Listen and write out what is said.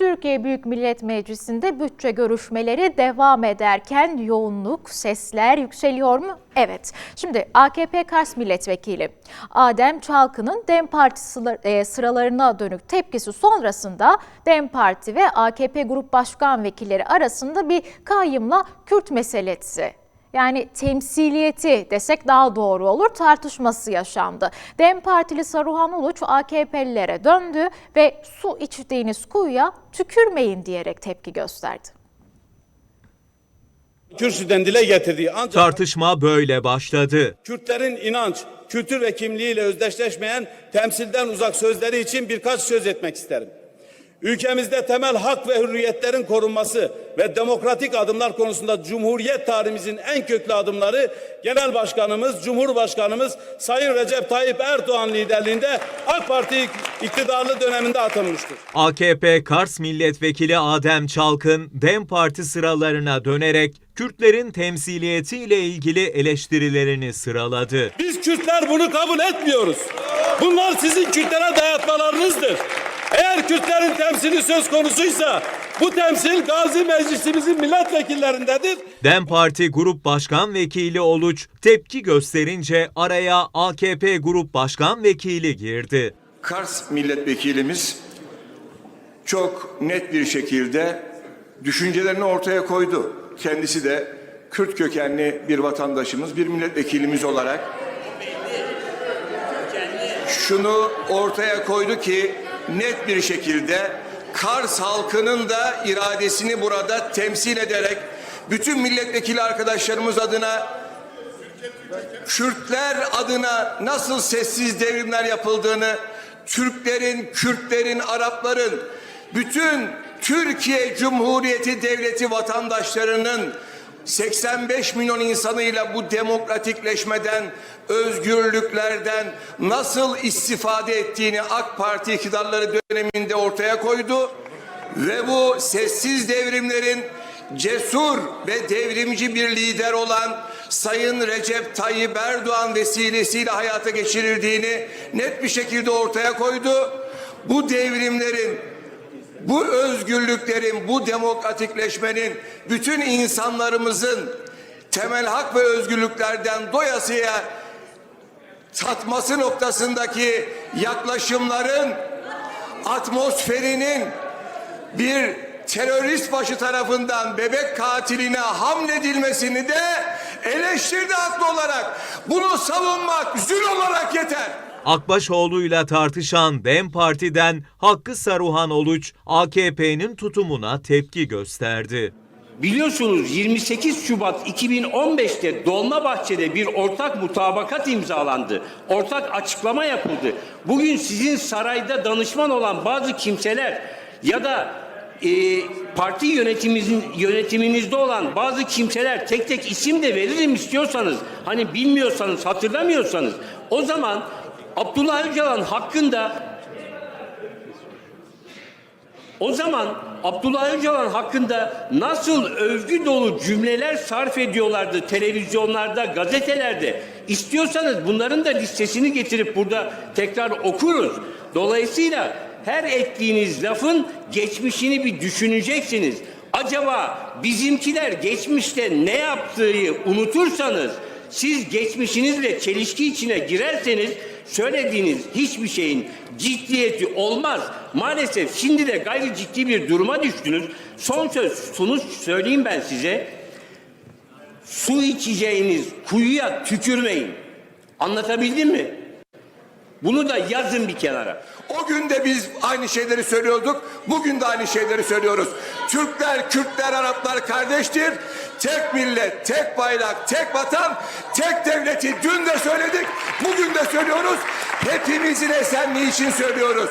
Türkiye Büyük Millet Meclisi'nde bütçe görüşmeleri devam ederken yoğunluk, sesler yükseliyor mu? Evet. Şimdi AKP Kars Milletvekili Adem Çalkı'nın DEM Parti e, sıralarına dönük tepkisi sonrasında DEM Parti ve AKP Grup Başkan Vekilleri arasında bir kayyımla Kürt meselesi yani temsiliyeti desek daha doğru olur tartışması yaşandı. DEM Partili Saruhan Uluç AKP'lilere döndü ve su içtiğiniz kuyuya tükürmeyin diyerek tepki gösterdi. kürsüden dile getirdiği ancak Tartışma böyle başladı. Kürtlerin inanç, kültür ve kimliğiyle özdeşleşmeyen temsilden uzak sözleri için birkaç söz etmek isterim. Ülkemizde temel hak ve hürriyetlerin korunması ve demokratik adımlar konusunda Cumhuriyet tarihimizin en köklü adımları Genel Başkanımız, Cumhurbaşkanımız Sayın Recep Tayyip Erdoğan liderliğinde AK Parti iktidarlı döneminde atılmıştır. AKP Kars Milletvekili Adem Çalkın, DEM Parti sıralarına dönerek Kürtlerin temsiliyetiyle ilgili eleştirilerini sıraladı. Biz Kürtler bunu kabul etmiyoruz. Bunlar sizin Kürtlere dayatmalarınızdır. Eğer Kürtlerin temsili söz konusuysa bu temsil Gazi Meclisimizin milletvekillerindedir. DEM Parti Grup Başkan Vekili Oluç tepki gösterince araya AKP Grup Başkan Vekili girdi. Kars milletvekilimiz çok net bir şekilde düşüncelerini ortaya koydu. Kendisi de Kürt kökenli bir vatandaşımız, bir milletvekilimiz olarak şunu ortaya koydu ki net bir şekilde Kars halkının da iradesini burada temsil ederek bütün milletvekili arkadaşlarımız adına Kürtler adına nasıl sessiz devrimler yapıldığını, Türklerin, Kürtlerin, Arapların, bütün Türkiye Cumhuriyeti Devleti vatandaşlarının 85 milyon insanıyla bu demokratikleşmeden, özgürlüklerden nasıl istifade ettiğini AK Parti iktidarları döneminde ortaya koydu ve bu sessiz devrimlerin cesur ve devrimci bir lider olan Sayın Recep Tayyip Erdoğan vesilesiyle hayata geçirildiğini net bir şekilde ortaya koydu. Bu devrimlerin, bu özgürlüklerin, bu demokratikleşmenin bütün insanlarımızın temel hak ve özgürlüklerden doyasıya tatması noktasındaki yaklaşımların atmosferinin bir terörist başı tarafından bebek katiline hamledilmesini de eleştirdi haklı olarak. Bunu savunmak zül olarak yeter. Akbaşoğlu'yla tartışan DEM Parti'den Hakkı Saruhan Oluç AKP'nin tutumuna tepki gösterdi. Biliyorsunuz 28 Şubat 2015'te Dolmabahçe'de bir ortak mutabakat imzalandı. Ortak açıklama yapıldı. Bugün sizin sarayda danışman olan bazı kimseler ya da e, parti yönetimimizin yönetiminizde olan bazı kimseler tek tek isim de veririm istiyorsanız hani bilmiyorsanız hatırlamıyorsanız o zaman Abdullah Öcalan hakkında o zaman Abdullah Öcalan hakkında nasıl övgü dolu cümleler sarf ediyorlardı televizyonlarda, gazetelerde. İstiyorsanız bunların da listesini getirip burada tekrar okuruz. Dolayısıyla her ettiğiniz lafın geçmişini bir düşüneceksiniz. Acaba bizimkiler geçmişte ne yaptığı unutursanız, siz geçmişinizle çelişki içine girerseniz söylediğiniz hiçbir şeyin ciddiyeti olmaz. Maalesef şimdi de gayri ciddi bir duruma düştünüz. Son söz, sonuç söyleyeyim ben size. Su içeceğiniz kuyuya tükürmeyin. Anlatabildim mi? Bunu da yazın bir kenara. O gün de biz aynı şeyleri söylüyorduk. Bugün de aynı şeyleri söylüyoruz. Türkler, Kürtler, Araplar kardeştir. Tek millet, tek bayrak, tek vatan, tek devleti dün de söyledik. Bugün de söylüyoruz. Hepimizin esenliği için söylüyoruz.